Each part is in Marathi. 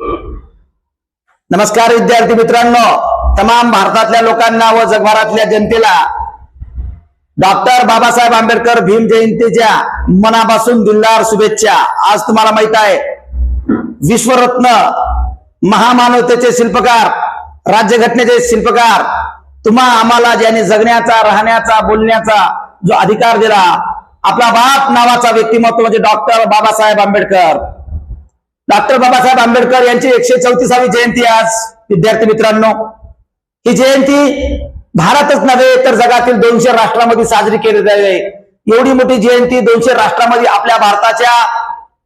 नमस्कार विद्यार्थी मित्रांनो तमाम भारतातल्या लोकांना व जगभरातल्या जनतेला डॉक्टर बाबासाहेब आंबेडकर भीम जयंतीच्या मनापासून दिलदार शुभेच्छा. आज तुम्हाला माहीत आहे विश्वरत्न महामानवतेचे शिल्पकार राज्यघटनेचे शिल्पकार तुम्हा आम्हाला ज्याने जगण्याचा राहण्याचा बोलण्याचा जो अधिकार दिला आपला बाप नावाचा व्यक्तिमत्व म्हणजे डॉक्टर बाबासाहेब आंबेडकर. डॉक्टर बाबासाहेब आंबेडकर यांची एकशे चौतीसावी जयंती आज. विद्यार्थी मित्रांनो ही जयंती भारतच नव्हे तर जगातील दोनशे राष्ट्रांमध्ये साजरी केली जाते एवढी मोठी जयंती दोनशे राष्ट्रांमध्ये आपल्या भारताच्या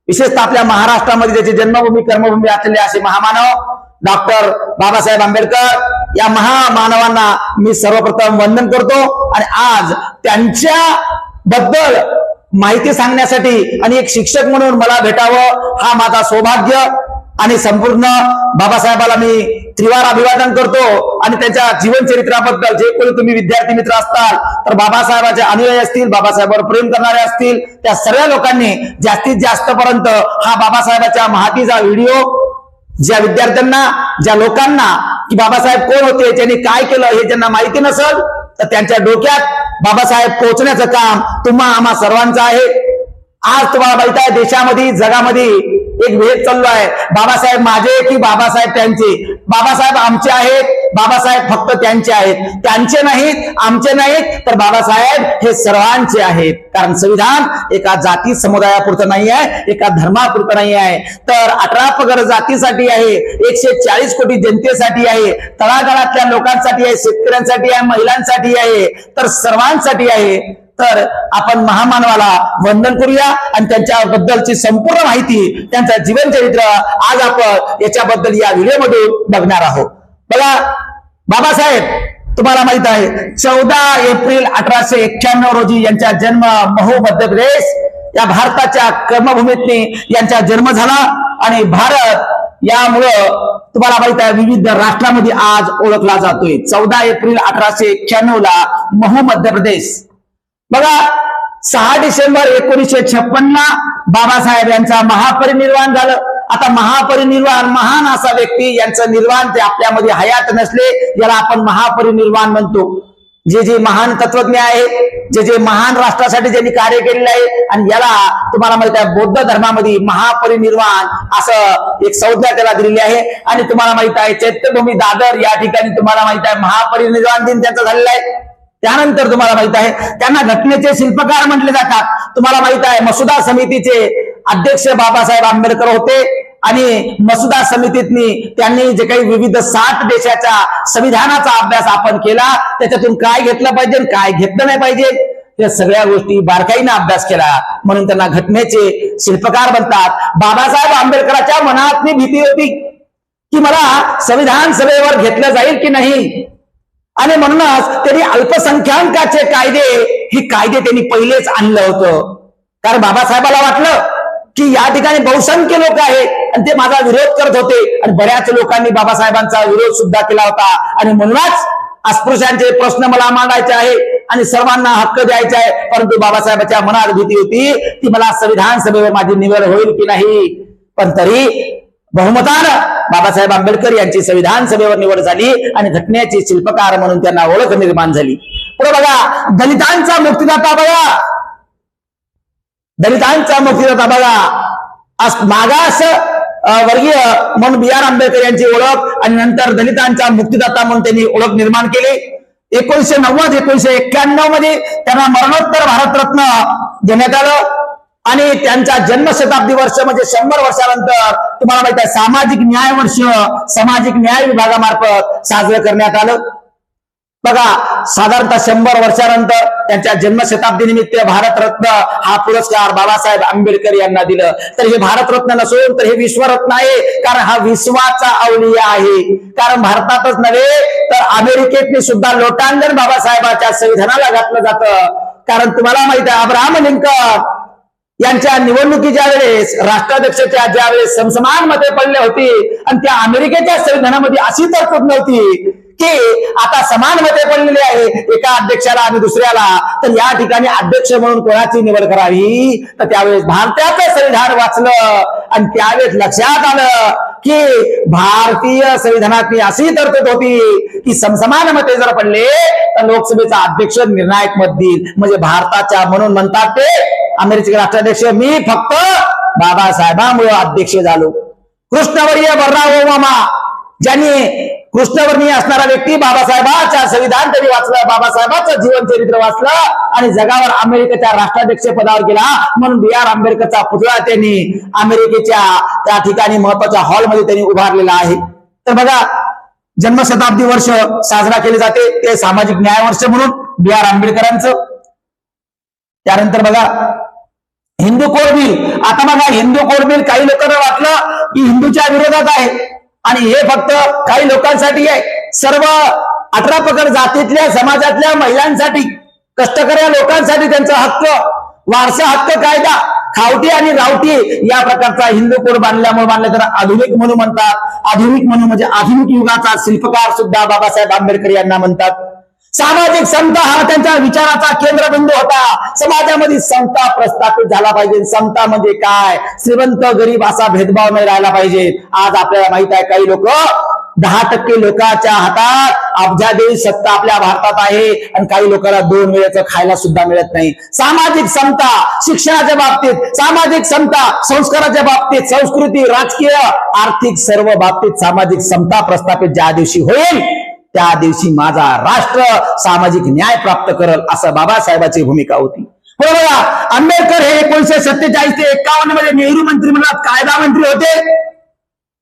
विशेषतः आपल्या महाराष्ट्रामध्ये ज्याची जन्मभूमी कर्मभूमी असलेले असे महामानव डॉक्टर बाबासाहेब आंबेडकर. या महामानवांना मी सर्वप्रथम वंदन करतो आणि आज त्यांच्या बद्दल माहिती सांगण्यासाठी आणि एक शिक्षक म्हणून मला भेटावं हा माझा सौभाग्य. आणि संपूर्ण बाबासाहेबाला मी त्रिवार अभिवादन करतो. आणि त्यांच्या जीवनचरित्राबद्दल जे कोणी तुम्ही विद्यार्थी मित्र असताल तर बाबासाहेबाचे अनुयायी असतील बाबासाहेबांवर प्रेम करणारे असतील त्या सर्व लोकांनी जास्तीत जास्त पर्यंत हा बाबासाहेबाच्या महातीचा व्हिडिओ ज्या विद्यार्थ्यांना ज्या लोकांना की बाबासाहेब कोण होते त्यांनी काय केलं हे ज्यांना माहिती नसल त्यांच्या डोक्यात बाबासाहेब पोहोचण्याचं काम तुम्हा आम्हा सर्वांचं आहे. आज तुम्हाला माहीत आहे देशामध्ये जगामध्ये एक भेद चाललो आहे. बाबासाहेब माझे की बाबासाहेब त्यांचे? बाबासाहेब आमचे आहेत. बाबासाहेब फक्त त्यांचे आहेत. त्यांचे नाहीत आमचे नाहीत तर बाबासाहेब हे सर्वांचे आहेत. कारण संविधान एका जाती समुदायापुरतं नाही आहे एका धर्मापुरतं नाही आहे तर अठरा पगर जातीसाठी आहे एकशे चाळीस कोटी जनतेसाठी आहे तळागाळातल्या लोकांसाठी आहे शेतकऱ्यांसाठी आहे महिलांसाठी आहे तर सर्वांसाठी आहे. तर आपण महामानवाला वंदन करूया आणि त्यांच्याबद्दलची संपूर्ण माहिती त्यांचं जीवनचरित्र आज आपण याच्याबद्दल या व्हिडिओमधून बघणार आहोत. बघा बाबासाहेब तुम्हाला माहीत आहे चौदा एप्रिल अठराशे एक्क्याण्णव रोजी यांचा जन्म महू मध्य प्रदेश या भारताच्या कर्मभूमीतनी यांचा जन्म झाला आणि भारत यामुळं तुम्हाला माहीत आहे विविध राष्ट्रामध्ये आज ओळखला जातोय. चौदा एप्रिल अठराशे एक्क्याण्णव ला महू मध्य प्रदेश. बघा सहा डिसेंबर एकोणीसशे छप्पनला बाबासाहेब यांचा महापरिनिर्वाण झालं. आता महापरिनिर्वाण महान असा व्यक्ती यांचं निर्वाण ते आपल्यामध्ये हयात नसले याला आपण महापरिनिर्वाण म्हणतो. जे जे महान तत्वज्ञ आहे जे जे महान राष्ट्रासाठी ज्यांनी कार्य केलेले आहे आणि याला तुम्हाला माहीत आहे बौद्ध धर्मामध्ये महापरिनिर्वाण असं एक संज्ञा त्याला दिलेली आहे. आणि तुम्हाला माहीत आहे चैत्यभूमी दादर या ठिकाणी तुम्हाला माहीत आहे महापरिनिर्वाण दिन त्यांचा झालेला आहे. त्यानंतर तुम्हाला माहीत आहे त्यांना घटनेचे शिल्पकार म्हटले जातात. तुम्हाला माहीत आहे मसुदा समितीचे अध्यक्ष बाबासाहेब आंबेडकर होते आणि मसुदा समितीतनी त्यांनी जे काही विविध साठ देशाच्या संविधानाचा अभ्यास आपण केला त्याच्यातून काय घेतलं पाहिजे काय घेतलं नाही पाहिजे या सगळ्या गोष्टी बारकाईनं अभ्यास केला. म्हणून त्यांना घटनेचे शिल्पकार बनतात. बाबासाहेब आंबेडकरांच्या मनात भीती होती की मला संविधान सभेवर घेतलं जाईल की नाही? आणि म्हणूनच त्यांनी अल्पसंख्याकाचे कायदे हे कायदे त्यांनी पहिलेच आणलं होतं. कारण बाबासाहेबाला वाटलं की या ठिकाणी बहुसंख्य लोक आहेत. आणि ते माझा विरोध करत होते. आणि बऱ्याच लोकांनी बाबासाहेबांचा विरोध सुद्धा केला होता. आणि म्हणूनच अस्पृश्यांचे प्रश्न मला मांडायचे आहे. आणि सर्वांना हक्क द्यायचे आहे. परंतु बाबासाहेबांच्या मनात भीती होती ती मला संविधान सभेवर माझी निवड होईल की नाही. पण तरी बहुमतानं बाबासाहेब आंबेडकर यांची संविधान सभेवर निवड झाली आणि घटनेचे शिल्पकार म्हणून त्यांना ओळख निर्माण झाली. पुढे बघा दलितांचा मुक्तिदाता बघा. दलितांचा मुक्तिदाता बघा. आज मागास वर्गीय म्हणून बी आर आंबेडकर यांची ओळख आणि नंतर दलितांचा मुक्तीदाता म्हणून त्यांनी ओळख निर्माण केली. एकोणीशे नव्वद एकोणीशे एक्क्याण्णवमध्ये त्यांना मरणोत्तर भारतरत्न देण्यात आलं. आणि त्यांचा जन्मशताब्दी वर्ष म्हणजे शंभर वर्षानंतर तुम्हाला माहीत आहे सामाजिक न्याय वर्ष सामाजिक न्याय विभागामार्फत साजरं करण्यात आलं. बघा साधारणतः शंभर वर्षानंतर त्यांच्या जन्मशताब्दी निमित्त भारतरत्न हा पुरस्कार बाबासाहेब आंबेडकर यांना दिलं. तर हे भारतरत्न नसून तर हे विश्वरत्न आहे कारण हा विश्वाचा अवलिया आहे. कारण भारतातच नव्हे तर अमेरिकेतनी सुद्धा लोटांगण बाबासाहेबाच्या संविधानाला घातलं जातं. कारण तुम्हाला माहीत आहे अब्राहम लिंकन यांच्या निवडणुकीच्या वेळेस राष्ट्राध्यक्षाच्या ज्यावेळेस समसमान मते पडले होती आणि त्या अमेरिकेच्या संविधानामध्ये अशी तरतूद नव्हती. ते आता समान मते पडलेले आहे. एका अध्यक्षाला आणि दुसऱ्याला. तर या ठिकाणी अध्यक्ष म्हणून कोणाची निवड करावी? तर त्यावेळेस भारताचं संविधान वाचलं. आणि त्यावेळेस लक्षात आलं की भारतीय संविधानात अशी तरतूद होती की समसमान मते जर पडले तर लोकसभेचा अध्यक्ष निर्णायक मत देईल. म्हणजे भारताच्या म्हणून म्हणतात ते अमेरिकेचे राष्ट्राध्यक्ष मी फक्त बाबासाहेबांमुळे अध्यक्ष झालो. कृष्णवर्य बर्राव मामा ज्यांनी कृष्णवर्णीय असणारा व्यक्ती बाबासाहेबांच्या संविधान त्यांनी वाचलं बाबासाहेबांचं जीवन चरित्र वाचलं आणि जगावर अमेरिकेच्या राष्ट्राध्यक्ष पदावर गेला म्हणून बी आर आंबेडकरचा पुतळा त्यांनी अमेरिकेच्या त्या ठिकाणी महत्त्वाच्या हॉलमध्ये त्यांनी उभारलेला आहे. तर बघा जन्मशताब्दी वर्ष साजरा केले जाते ते सामाजिक न्याय वर्ष म्हणून बी आर आंबेडकरांचं. त्यानंतर बघा हिंदू कोड बिल आता बघा हिंदू कोड बिल काही लोकांना वाटलं की हिंदूच्या विरोधात आहे. आणि हे फक्त काही लोकांसाठी आहे. सर्व अठरा पकड जातीतल्या समाजातल्या महिलांसाठी कष्टकऱ्या लोकांसाठी त्यांचा हक्क वारसा हक्क कायदा खावटी आणि रावटी या प्रकारचा हिंदू कोड बांधल्यामुळे बांधलं तर आधुनिक म्हणून म्हणतात. आधुनिक म्हणून म्हणजे आधुनिक युगाचा शिल्पकार सुद्धा बाबासाहेब आंबेडकर यांना म्हणतात. सामाजिक समता हा त्यांच्या विचाराचा केंद्रबिंदू होता. समाजामध्ये समता प्रस्थापित झाला पाहिजे. समता म्हणजे काय? श्रीमंत गरीब असा भेदभाव नाही राहिला पाहिजे. आज आपल्याला माहीत आहे काही लोक दहा टक्के लोकांच्या हातात अब्जादेवी सत्ता आपल्या भारतात आहे आणि काही लोकांना दोन वेळेचं खायला सुद्धा मिळत नाही. सामाजिक समता शिक्षणाच्या बाबतीत सामाजिक समता संस्काराच्या बाबतीत संस्कृती राजकीय आर्थिक सर्व बाबतीत सामाजिक समता प्रस्थापित ज्या दिवशी होईल त्या दिवशी माझा राष्ट्र सामाजिक न्याय प्राप्त करल असं बाबासाहेबांची भूमिका होती. बरोबर आंबेडकर हे एकोणीशे सत्तेचाळीस ते एकावन्नमध्ये नेहरू मंत्रिमंडळात कायदा मंत्री होते.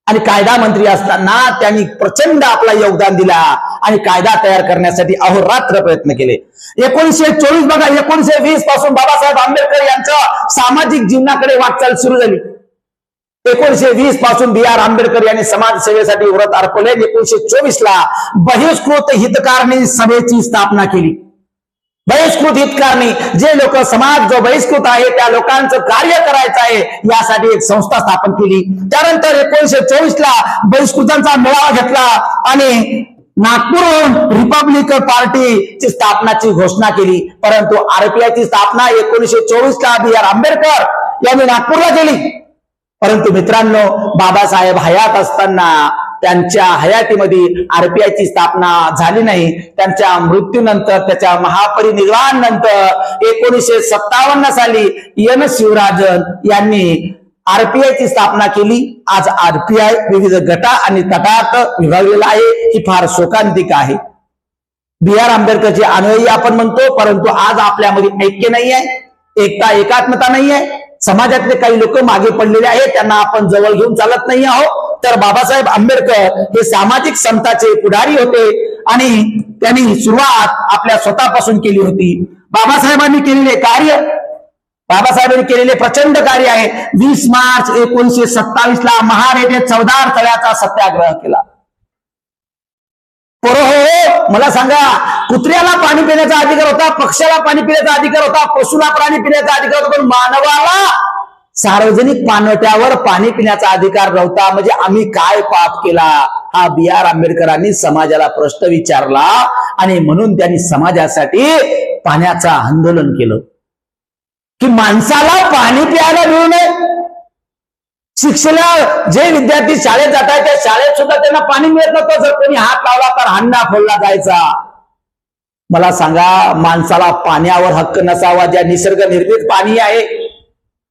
आणि कायदा मंत्री असताना त्यांनी प्रचंड आपला योगदान दिला आणि कायदा तयार करण्यासाठी अहोरात्र प्रयत्न केले. एकोणीशे चोवीस बघा एकोणीशे वीसपासून बाबासाहेब आंबेडकर यांचं सामाजिक जीवनाकडे वाटचाल सुरू झाली. एकोणीशे वीसपासून बी आर आंबेडकर यांनी समाजसेवेसाठी व्रत अर्पले एकोणीशे चोवीस ला बहिष्कृत हितकारणी सभेची स्थापना केली. बहिष्कृत हितकारणी जे लोक समाज जो बहिष्कृत आहे त्या लोकांचं कार्य करायचं आहे यासाठी एक संस्था स्थापन केली. त्यानंतर एकोणीशे चोवीस ला बहिष्कृतांचा मेळावा घेतला आणि नागपूरहून रिपब्लिक पार्टीची स्थापनाची घोषणा केली. परंतु आरपीआयची स्थापना एकोणीशे चोवीस ला बी आर आंबेडकर यांनी नागपूरला केली. परंतु मित्रांनो बाबासाहेब हयात असताना त्यांच्या हयातीमध्ये आरपीआयची स्थापना झाली नाही. त्यांच्या मृत्यूनंतर त्याच्या महापरिनिर्वाण नंतर एकोणीसशे सत्तावन्न साली एन शिवराजन यांनी आरपीआयची स्थापना केली. आज आरपीआय विविध गटा आणि तटात विभागलेला आहे. ही फार शोकांतिक आहे. बी आर आंबेडकरचे अनुयायी आपण म्हणतो परंतु आज आपल्यामध्ये ऐक्य नाही आहे एकता एकात्मता नाही आहे समाजातले काही लोक मागे पडलेले आहेत त्यांना आपण जवळ घेऊन चालत नाही आहोत. तर बाबासाहेब आंबेडकर हे सामाजिक समताचे पुढारी होते आणि त्यांनी सुरुवात आपल्या स्वतःपासून केली होती. बाबासाहेबांनी केलेले कार्य बाबासाहेबांनी केलेले प्रचंड कार्य आहे. वीस मार्च एकोणीशे सत्तावीस ला महार चौदार तळ्याचा सत्याग्रह केला. पोरं हो मला सांगा कुत्र्याला पाणी पिण्याचा अधिकार होता पक्ष्याला पाणी पिण्याचा अधिकार होता पशुला पाणी पिण्याचा अधिकार होता पण मानवाला सार्वजनिक पाणवट्यावर पाणी पिण्याचा अधिकार नव्हता. म्हणजे आम्ही काय पाप केला? हा बी आर आंबेडकरांनी समाजाला प्रश्न विचारला आणि म्हणून त्यांनी समाजासाठी पाण्याचं आंदोलन केलं. की माणसाला पाणी प्यायला मिळू नये? शिक्षणा जे विद्यार्थी शाळेत जात आहेत त्या शाळेत सुद्धा त्यांना पाणी मिळत नव्हतं. जर कोणी हात लावला तर हांडा फोडला जायचा. मला सांगा माणसाला पाण्यावर हक्क नसावा ज्या निसर्ग निर्मित पाणी आहे.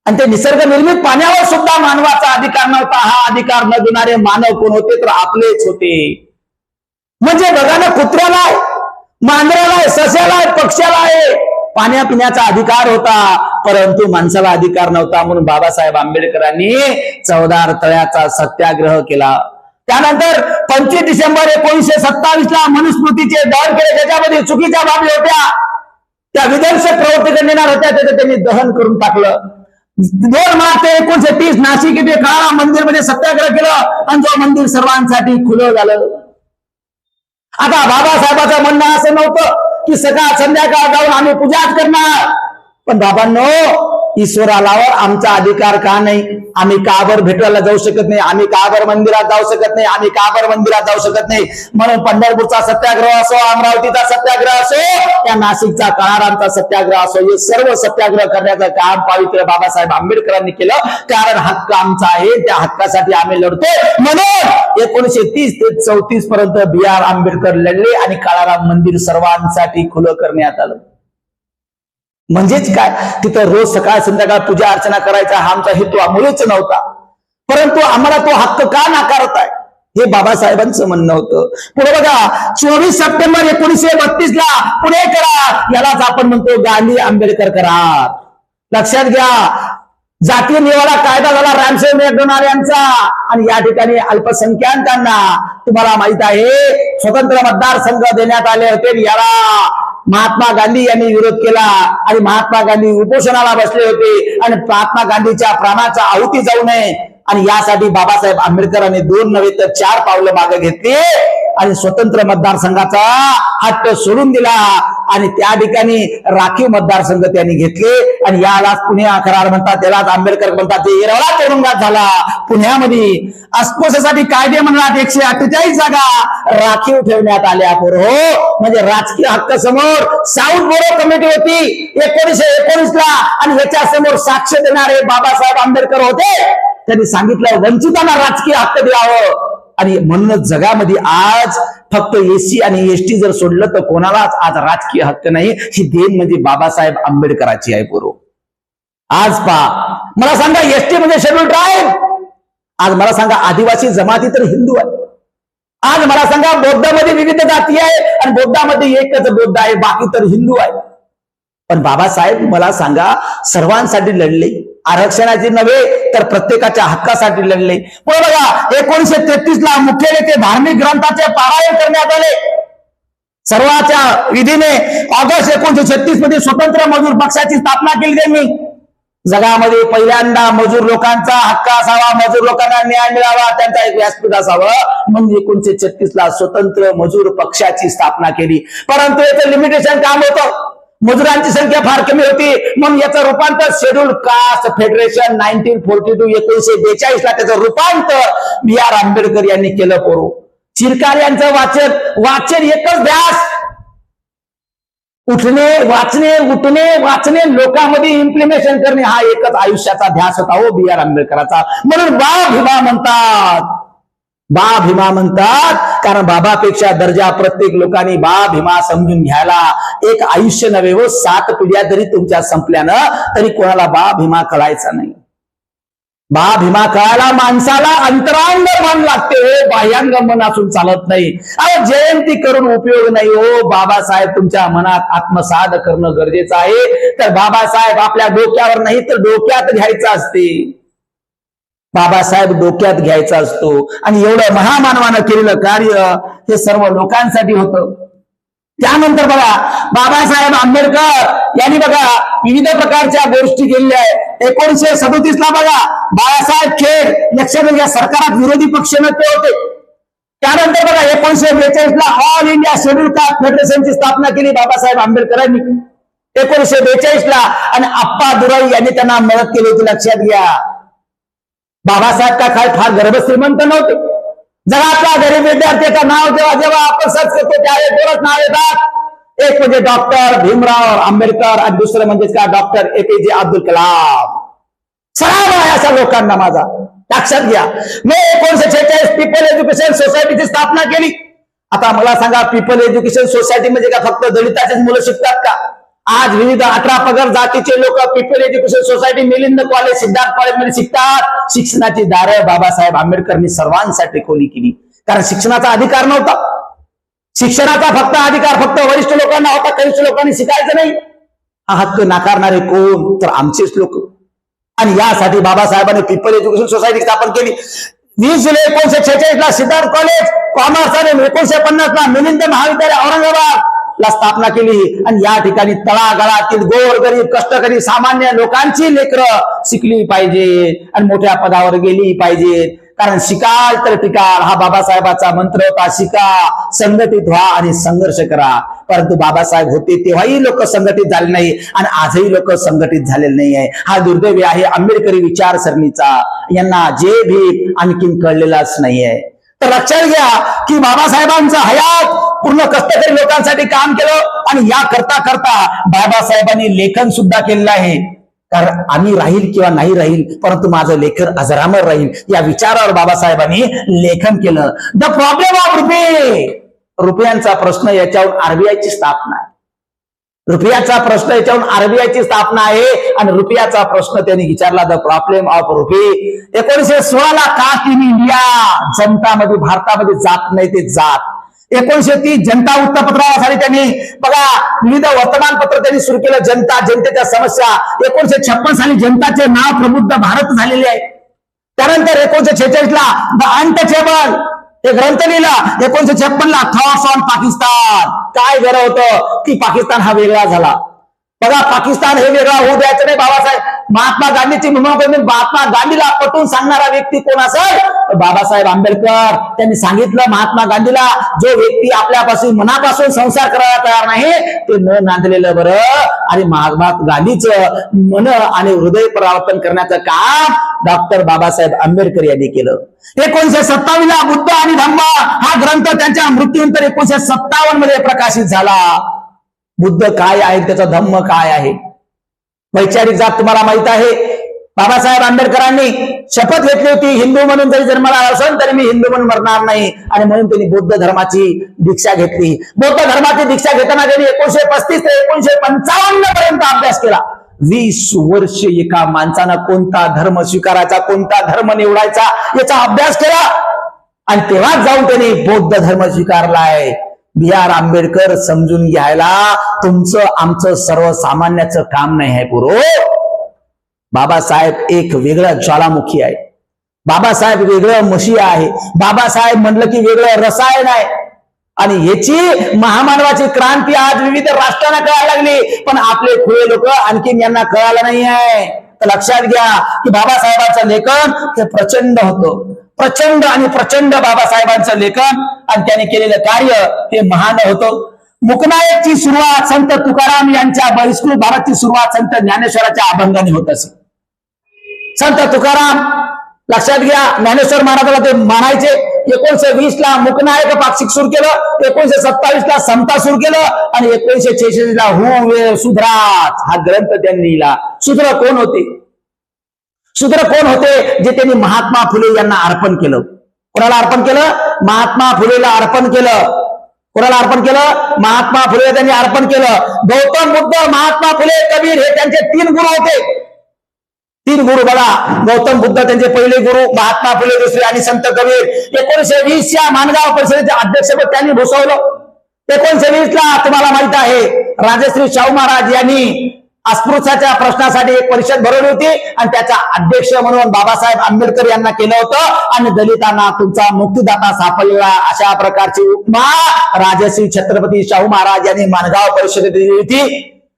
आणि ते निसर्ग निर्मित पाण्यावर सुद्धा मानवाचा अधिकार नव्हता. हा अधिकार न देणारे मानव कोण होते? तर आपलेच होते. म्हणजे बघा ना कुत्र्याला मांजराला आहे, सस्याला आहे, पक्ष्याला आहे. पाण्या पिण्याचा अधिकार होता परंतु माणसाला अधिकार नव्हता म्हणून बाबासाहेब आंबेडकरांनी चौदार तळ्याचा सत्याग्रह केला. त्यानंतर पंचवीस डिसेंबर एकोणीसशे सत्तावीस ला मनुस्मृतीचे दहन केले त्याच्यामध्ये चुकीच्या बाबी होत्या. त्या विदर्शक प्रवृत्ती करणार होत्या त्याचं त्यांनी दहन करून टाकलं. दोन मार्च ते एकोणीशे तीस नाशिक येथे काळा मंदिरमध्ये सत्याग्रह केलं आणि जो मंदिर सर्वांसाठी खुलं झालं. आता बाबासाहेबाचं म्हणणं असं नव्हतं. की सकाळ संध्याकाळ जाऊन आम्ही पूजाच करणार. पण बाबांनो ईश्वर आल्यावर आमचा अधिकार का नाही? आम्ही काबर भेटवायला जाऊ शकत नाही? आम्ही काबर मंदिरात जाऊ शकत नाही? आम्ही काबर मंदिरात जाऊ शकत नाही? म्हणून पंढरपूरचा सत्याग्रह असो अमरावतीचा सत्याग्रह असो या नाशिकचा कळारांचा सत्याग्रह असो हे सर्व सत्याग्रह करण्याचं काम पावित्र्य बाबासाहेब आंबेडकरांनी केलं. कारण हक्क आमचा आहे त्या हक्कासाठी आम्ही लढतो म्हणून एकोणीशे तीस ते चौतीस पर्यंत बी आर आंबेडकर लढले आणि काळाराम मंदिर सर्वांसाठी खुलं करण्यात आलं. म्हणजेच काय? तिथं रोज सकाळ संध्याकाळ पूजा अर्चना करायचा हा आमचा हेतू मुळेच नव्हता. परंतु आम्हाला तो हक्क का नाकारत आहे? हे बाबासाहेबांचं म्हणणं होतं. पुढे बघा चोवीस सप्टेंबर एकोणीसशे बत्तीस ला पुणे करार यालाच आपण म्हणतो गांधी आंबेडकर करार. लक्षात घ्या जातीय निवाडा कायदा झाला रामसेव मॅकडोनाल्ड यांचा. आणि या ठिकाणी अल्पसंख्याकांना तुम्हाला माहीत आहे स्वतंत्र मतदारसंघ देण्यात आले होते याला. महात्मा गांधी यांनी विरोध केला आणि महात्मा गांधी उपोषणाला बसले होते आणि महात्मा गांधीच्या प्राणाचा आहुती जाऊ नये. आणि यासाठी बाबासाहेब आंबेडकरांनी दोन नव्हे तर चार पावलं मागे घेतली. आणि स्वतंत्र मतदारसंघाचा हट्ट सोडून दिला. आणि त्या ठिकाणी राखीव मतदारसंघ त्यांनी घेतले. आणि यालाच पुणे करार म्हणतात त्यालाच आंबेडकर म्हणतात ते येरवडा तुरुंगात झाला. पुण्यामध्ये अस्पृश्यासाठी कायदे मंडळात एकशे अठ्ठेचाळीस जागा राखीव ठेवण्यात आल्या. पोर हो. म्हणजे राजकीय हक्क समोर साऊथ बोरो कमिटी होती. एकोणीशे एकोणीस ला आणि याच्या समोर साक्ष देणारे बाबासाहेब आंबेडकर होते. त्यांनी सांगितलं वंचितांना राजकीय हक्क द्यावं. आणि म्हणूनच जगामध्ये आज फक्त एसी आणि एसटी जर सोडलं तर कोणालाच आज राजकीय हक्क नाही. ही देण म्हणजे बाबासाहेब आंबेडकराची आहे गुरु आज पा मला सांगा एसटी म्हणजे शेड्यूल ट्राईब आज मला सांगा आदिवासी जमाती तर हिंदू आहे. आज मला सांगा बौद्धामध्ये विविध जाती आहे आणि बौद्धामध्ये एकच बौद्ध आहे बाकी तर हिंदू आहे. पण बाबासाहेब मला सांगा सर्वांसाठी लढले. आरक्षणाची नव्हे तर प्रत्येकाच्या हक्कासाठी लढले. पुढे बघा एकोणीशे तेहतीस ला मुख्य नेते धार्मिक ग्रंथाचे पारायण करण्यात आले. सर्वाच्या विधीने ऑगस्ट एकोणीशे छत्तीसमध्ये स्वतंत्र मजूर पक्षाची स्थापना केली त्यांनी. जगामध्ये पहिल्यांदा मजूर लोकांचा हक्क असावा मजूर लोकांना न्याय मिळावा त्यांचा एक व्यासपीठ असावं. म्हणून एकोणीशे छत्तीस ला स्वतंत्र मजूर पक्षाची स्थापना केली. परंतु याचं लिमिटेशन काम होतं. मजुरांची संख्या फार कमी होती. म्हणून याचं रूपांतर schedule caste federation nineteen forty two एकोणीशे बेचाळीस ला त्याचं रूपांतर बी आर आंबेडकर यांनी केलं करू चिरकार यांचं वाचन वाचन एकच ध्यास. उठणे वाचणे उठणे वाचणे लोकांमध्ये इम्प्लिमेशन करणे हा एकच आयुष्याचा ध्यास होता हो बी आर आंबेडकरांचा. म्हणून बा भीमा म्हणतात. बा भीमा म्हणतात. कारण बाबापेक्षा दर्जा प्रत्येक लोकांनी बा भीमा समजून घ्यायला. एक आयुष्य नव्हे हो सात पिढ्या जरी तुमच्या संपल्यानं तरी कोणाला बा भीमा कळायचा नाही. बा भीमा कळायला माणसाला अंतरांग मन लागते हो बाह्यांग मन असून चालत नाही. अहो जयंती करून उपयोग नाही हो. बाबासाहेब तुमच्या मनात आत्मसाध करणं गरजेचं आहे. तर बाबासाहेब आपल्या डोक्यावर नाही तर डोक्यात घ्यायचं असते. बाबासाहेब डोक्यात घ्यायचा असतो. आणि एवढं महामानवानं केलेलं कार्य हे सर्व लोकांसाठी होतं. त्यानंतर बघा बाबासाहेब आंबेडकर यांनी बघा विविध प्रकारच्या गोष्टी केलेल्या आहेत. एकोणीशे सदोतीस ला बघा बाळासाहेब खेड लक्षात घ्या सरकारात विरोधी पक्ष नेते होते. त्यानंतर बघा एकोणीशे बेचाळीस ला ऑल इंडिया शेड्यूल कास्ट फेडरेशनची स्थापना केली बाबासाहेब आंबेडकरांनी. एकोणीशे बेचाळीस ला आणि आप्पा दुराई यांनी त्यांना मदत केली होती लक्षात घ्या. बाबासाहेब का काय फार गर्भ श्रीमंत नव्हते. जगातला गरीब विद्यार्थ्याचं नाव जेव्हा जेव्हा आपण सर्च करतो त्यावेळेस दोनच नाव येतात. एक म्हणजे डॉक्टर भीमराव आंबेडकर आणि दुसरं म्हणजे काय डॉक्टर एपीजे अब्दुल कलाम. सराव आहे अशा लोकांना माझा. लक्षात घ्या. मी एकोणीशे छेचाळीस पीपल एज्युकेशन सोसायटीची स्थापना केली. आता मला सांगा पीपल एज्युकेशन सोसायटी म्हणजे का फक्त दलिताचीच मुलं शिकतात का? आज विविध अठरा पगार जातीचे लोक people education society Milind college Siddharth कॉलेजमध्ये शिकतात. शिक्षणाची दारं बाबासाहेब आंबेडकरनी सर्वांसाठी खोली केली. कारण शिक्षणाचा अधिकार नव्हता. शिक्षणाचा फक्त अधिकार फक्त वरिष्ठ लोकांना होता. कनिष्ठ लोकांनी शिकायचं नाही. हा हक्क नाकारणारे कोण? तर आमचेच लोक. आणि यासाठी बाबासाहेबांनी पीपल एज्युकेशन सोसायटी स्थापन केली. वीस जुलै एकोणीशे छेचाळीस ला सिद्धार्थ कॉलेज कॉमर्स आणि एकोणीशे पन्नास ला मिलिंद महाविद्यालय औरंगाबाद. ला स्थापना केली. आणि या ठिकाणी तळागाळातील गोर गरीब कष्टकरी सामान्य लोकांची लेकरं शिकली पाहिजे आणि मोठ्या पदावर गेली पाहिजेत कारण शिकाल तर टिकाल. हा बाबासाहेबाचा मंत्र होता शिका संघटित व्हा आणि संघर्ष करा. परंतु बाबासाहेब होते तेव्हाही लोक संघटित झाले नाही आणि आजही लोक संघटित झालेले नाही आहे. हा दुर्दैवी आहे आंबेडकरी विचारसरणीचा. यांना जे भी आणखीन कळलेलाच नाहीये तर लक्षात घ्या की बाबासाहेबांचा हयात पूर्ण कष्टकरी लोकांसाठी काम केलं आणि या करता करता बाबासाहेबांनी लेखन सुद्धा केलेलं आहे. कारण आम्ही राहील किंवा नाही राहील परंतु माझं लेखन अजरामर राहील या विचारावर बाबासाहेबांनी लेखन केलं. द प्रॉब्लेम ऑफ रुपये रुपयांचा प्रश्न याच्यावर आरबीआयची स्थापना आहे. रुपयाचा प्रश्न याच्यावरून आरबीआयची स्थापना आहे आणि रुपयाचा प्रश्न त्यांनी विचारला द प्रॉब्लेम ऑफ रुपी एकोणीशे सोळाला कास्ट इन इंडिया जनतामध्ये भारतामध्ये जात नाही ते जात. एकोणीशे तीस जनता वृत्तपत्रासाठी त्यांनी बघा विविध वर्तमानपत्र त्यांनी सुरू केलं जनता जनतेच्या समस्या. एकोणीशे छप्पन साली जनताचे नाव प्रबुद्ध भारत झालेले आहे. त्यानंतर एकोणीशे छेचाळीस ला द अनटचेबल हे ग्रंथ लिहिला. एकोणीशे छप्पन ला थॉट्स ऑन पाकिस्तान काय गरज होतं की पाकिस्तान हा वेगळा झाला? बघा पाकिस्तान हे वेगळा होऊ द्यायचं नाही बाबासाहेब. महात्मा गांधीची महात्मा गांधीला पटवून सांगणारा व्यक्ती कोण असेल? तर बाबासाहेब आंबेडकर. त्यांनी सांगितलं महात्मा गांधीला जो व्यक्ती आपल्यापासून मनापासून संसार करायला तयार नाही ते न नांदलेलं बरं. आणि महात्मा गांधीचं मन आणि हृदय परावर्तन करण्याचं काम डॉक्टर बाबासाहेब आंबेडकर यांनी केलं. एकोणीशे सत्तावीस ला बुद्ध आणि धम्म हा ग्रंथ त्यांच्या मृत्यूनंतर एकोणीशे सत्तावन्नमध्ये प्रकाशित झाला. बुद्ध काय आहे त्याचा धम्म काय आहे? वैचारिक जात तुम्हाला माहीत आहे. बाबासाहेब आंबेडकरांनी शपथ घेतली होती हिंदू म्हणून जरी जन्माला आला असेल तरी मी हिंदू म्हणून मरणार नाही. आणि म्हणून त्यांनी बौद्ध धर्माची दीक्षा घेतली. बौद्ध धर्माची दीक्षा घेताना त्यांनी एकोणीशे पस्तीस ते एकोणीशे पंचावन्न पर्यंत अभ्यास केला. वीस वर्ष एका माणसानं कोणता धर्म स्वीकारायचा कोणता धर्म निवडायचा याचा अभ्यास केला. आणि तेव्हाच जाऊन त्यांनी बौद्ध धर्म स्वीकारलाय. बी आर आंबेडकर समजून घ्यायला तुमचं आमचं सर्वसामान्याचं काम नाही आहे पुरो. बाबासाहेब एक वेगळं ज्वालामुखी आहे. बाबासाहेब वेगळं मशी आहे. बाबासाहेब म्हणलं की वेगळं रसायन आहे. आणि याची महामानवाची क्रांती आज विविध राष्ट्रांना कळायला लागली. पण आपले खुळे लोक आणखीन यांना कळायला नाही आहे. तर लक्षात घ्या की बाबासाहेबांचं लेखन हे प्रचंड होतं. प्रचंड आणि प्रचंड बाबासाहेबांचं लेखन आणि त्यांनी केलेलं कार्य हे महान होतं. मुकनायकची सुरुवात संत तुकाराम यांच्या बहिष्कृत भारतची सुरुवात संत ज्ञानेश्वराच्या अभंगाने होत असे. संत तुकाराम लक्षात घ्या ज्ञानेश्वर महाराजाला ते मानायचे. एकोणीशे वीस ला मुकनायक पाक्षिक सुरू केलं एकोणीशे सत्तावीस ला समता सुरू केलं आणि एकोणीशे छेचाळीस ला हु वे सुधरात हा ग्रंथ त्यांनी लिहिला. सुधर कोण होते? शूद्र कोण होते? जे त्यांनी महात्मा फुले यांना अर्पण केलं. कोणाला अर्पण केलं? महात्मा फुलेला अर्पण केलं. कोणाला अर्पण केलं? महात्मा फुले त्यांनी अर्पण केलं. गौतम बुद्ध महात्मा फुले कबीर हे त्यांचे तीन गुरु होते. तीन गुरु बघा. गौतम बुद्ध त्यांचे पहिले गुरु महात्मा फुले दुसरे आणि संत कबीर. एकोणीशे वीस च्या मानगाव परिषदेचे अध्यक्षपद त्यांनी भुसवलं एकोणीशे वीस ला तुम्हाला माहीत आहे राजश्री शाहू महाराज यांनी अस्पृश्याच्या प्रश्नासाठी एक परिषद भरवली होती आणि त्याचा अध्यक्ष म्हणून बाबासाहेब आंबेडकर यांना केलं होतं. आणि दलितांना तुमचा मुक्तीदाता सापडलेला अशा प्रकारची उपमा राजश्री छत्रपती शाहू महाराज यांनी मानगाव परिषदेत दिली होती.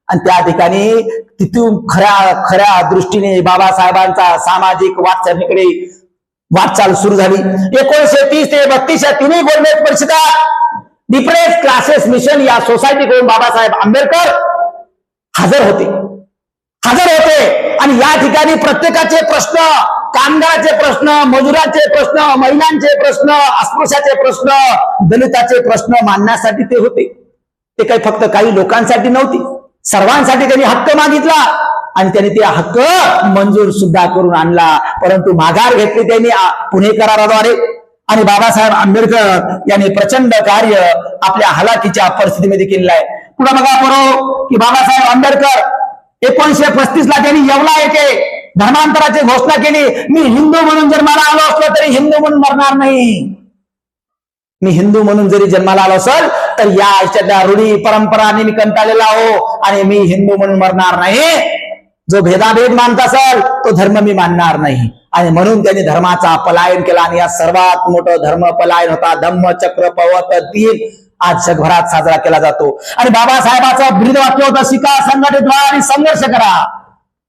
आणि त्या ठिकाणी तिथून खऱ्या खऱ्या दृष्टीने बाबासाहेबांचा सामाजिक वाटचालीकडे वाटचाल सुरू झाली. एकोणीशे तीस ते बत्तीस या तिन्ही गोरमेट परिषदा डिप्रेस क्लासेस मिशन या सोसायटीकडून बाबासाहेब आंबेडकर हजर होते. हजर होते. आणि या ठिकाणी प्रत्येकाचे प्रश्न कामगाराचे प्रश्न मजुराचे प्रश्न महिलांचे प्रश्न अस्पृश्याचे प्रश्न दलिताचे प्रश्न मांडण्यासाठी ते होते. ते काही फक्त काही लोकांसाठी नव्हते. सर्वांसाठी त्यांनी हक्क मागितला. आणि त्यांनी ते हक्क मंजूर सुद्धा करून आणला. परंतु माघार घेतली त्यांनी पुणे कराराद्वारे. आणि बाबासाहेब आंबेडकर यांनी प्रचंड कार्य आपल्या हलाखीच्या परिस्थितीमध्ये केलेलं आहे. पुढे बघा बरो की बाबासाहेब आंबेडकर एकोणीशे पस्तीस ला त्यांनी येवला येथे धर्मांतराची घोषणा केली. मी हिंदू म्हणून जन्माला आलो असलो तरी हिंदू म्हणून मरणार नाही. मी हिंदू म्हणून जरी जन्माला आलो असेल तर या आयुष्यातल्या रूढी परंपरांनी मी कंटाळलेला हो आणि मी हिंदू म्हणून मरणार नाही. जो भेदाभेद मानत असेल तो धर्म मी मानणार नाही. आणि म्हणून त्यांनी धर्माचा पलायन केला आणि या सर्वात मोठं धर्म पलायन होता. धम्म चक्र पवत तीन. आज जगभरात साजरा केला जातो. आणि बाबासाहेबाचा ब्रीद वाक्य होतं शिका संघटित व्हा आणि संघर्ष करा.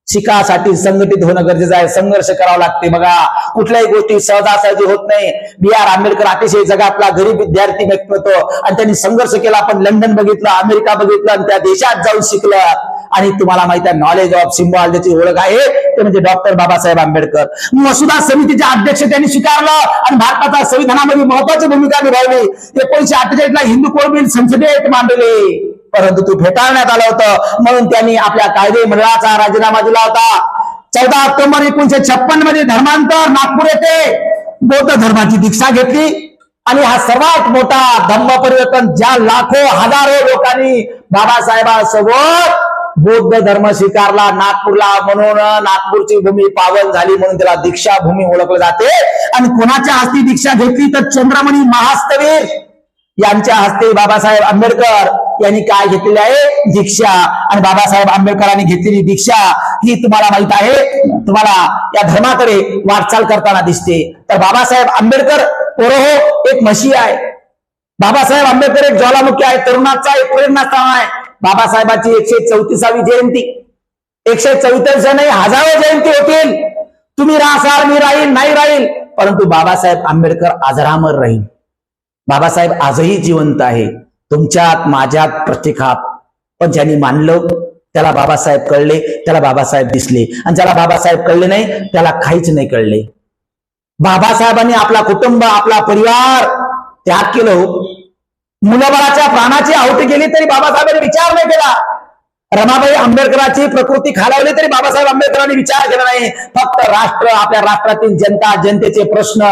शिकासाठी संघटित होणं गरजेचं आहे. संघर्ष करावा लागते बघा. कुठल्याही गोष्टी सहजासहजी होत नाही. बी आर आंबेडकर अतिशय जगातला गरीब विद्यार्थी व्यक्तिमत्व आणि त्यांनी संघर्ष केला आपण लंडन बघितलं अमेरिका बघितलं आणि त्या देशात जाऊन शिकलं आणि तुम्हाला माहिती आहे नॉलेज ऑफ सिम्बॉल ज्याची ओळख आहे ते म्हणजे डॉक्टर बाबासाहेब आंबेडकर. मसुदा समितीचे अध्यक्ष त्यांनी स्वीकारलं आणि भारताच्या संविधानामध्ये महत्वाची भूमिका निभावली. एकोणीशे अठ्ठेचाळीस ला हिंदू कोड संसदेत मांडले. परंतु ते फेटाळण्यात आलं होतं. म्हणून त्यांनी आपल्या कायदे मंडळाचा राजीनामा दिला होता. चौदा ऑक्टोबर एकोणीशे छप्पनमध्ये धर्मांतर नागपूर येथे बौद्ध धर्माची दीक्षा घेतली. आणि हा सर्वात मोठा धम्म परिवर्तन ज्या लाखो हजारो लोकांनी बाबासाहेबांसोबत बौद्ध धर्म स्वीकारला नागपूरला म्हणून नागपूरची भूमी पावन झाली म्हणून त्याला दीक्षा भूमी ओळखलं जाते. आणि कोणाच्या हस्ती दीक्षा घेतली तर चंद्रमणी महास्तवीर? यांच्या हस्ते बाबासाहेब आंबेडकर यांनी काय घेतलेली आहे? दीक्षा. आणि बाबासाहेब आंबेडकरांनी घेतलेली दीक्षा ही तुम्हाला माहीत आहे. तुम्हाला या धर्माकडे वाटचाल करताना दिसते. तर बाबासाहेब आंबेडकर पोरोहो एक म्हशी आहे. बाबासाहेब आंबेडकर एक ज्वालामुखी आहे. तरुणाचा एक प्रेरणास्थान आहे. बाबासाहेबांची एकशे चौतीसावी जयंती. एकशे चौतीस नाही हजारो जयंती होतील. तुम्ही राहसाल मी राहील नाही राहील. परंतु बाबासाहेब आंबेडकर आजरामर राहील. बाबासाहेब आजही जिवंत आहे. तुमच्यात माझ्यात प्रत्येकात पण ज्यांनी मानलं त्याला बाबासाहेब कळले त्याला बाबासाहेब दिसले. आणि ज्याला बाबासाहेब कळले नाही त्याला काहीच नाही कळले. बाबासाहेबांनी आपला कुटुंब आपला परिवार त्याग केलं हो. मुलाबाळाच्या प्राणाची आहुती गेली तरी बाबासाहेबांनी विचार नाही केला. रमाबाई आंबेडकरांची प्रकृती खालावली तरी बाबासाहेब आंबेडकरांनी विचार केला नाही. फक्त राष्ट्र आपल्या राष्ट्रातील जनता जनतेचे प्रश्न.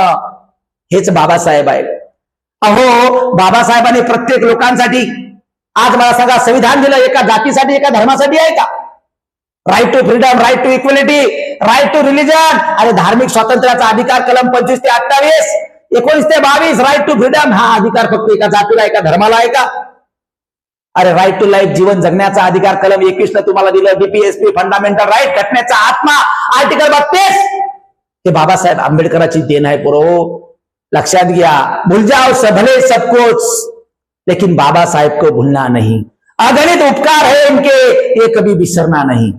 हेच बाबासाहेब आहे अहो बाबासाहेबांनी प्रत्येक लोकांसाठी आज मला सांगा संविधान दिलं एका जातीसाठी एका धर्मासाठी आहे का? Right to freedom right to equality right to religion आणि धार्मिक स्वातंत्र्याचा अधिकार कलम पंचवीस ते अठ्ठावीस. एकोणीस ते बावीस राईट टू फ्रीडम हा अधिकार फक्त एका जातीला एका धर्माला आहे का? अरे राईट टू लाईफ जीवन जगण्याचा अधिकार कलम एकवीस न तुम्हाला दिलं. बीपीएसपी फंडामेंटल राईट घटनेचा आत्मा आर्टिकल बत्तीस. हे बाबासाहेब आंबेडकरांची देण आहे पुरो हो. लक्षात घ्या. भूल जाओ सब सब कुछ लेकिन बाबा साहेब को भूलना नहीं. अगणित उपकार है इनके ये कभी विसरना नहीं.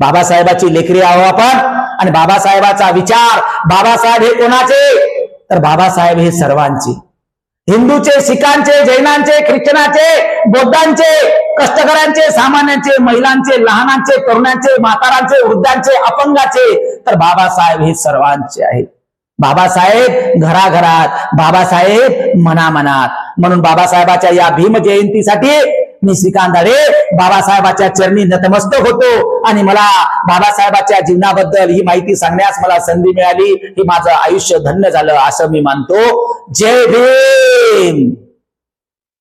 बाबासाहेबाची लेकरी आहो आपण आणि बाबासाहेबाचा विचार बाबासाहेब हे कोणाचे? तर बाबासाहेब हे सर्वांचे. हिंदूचे शिखांचे जैनांचे ख्रिश्चनाचे बौद्धांचे कष्टकऱ्यांचे सामान्यांचे महिलांचे लहानांचे तरुणांचे म्हातारांचे वृद्धांचे अपंगाचे तर बाबासाहेब हे सर्वांचे आहेत. बाबासाहेब घराघरात बाबासाहेब मनामनात. म्हणून बाबासाहेबाच्या या भीम जयंतीसाठी मी श्रीकांत अरे बाबासाहेबाच्या चरणी नतमस्तक होतो. आणि मला बाबासाहेबाच्या जीवनाबद्दल ही माहिती सांगण्यास मला संधी मिळाली. हे माझं आयुष्य धन्य झालं असं मी मानतो. जय भीम!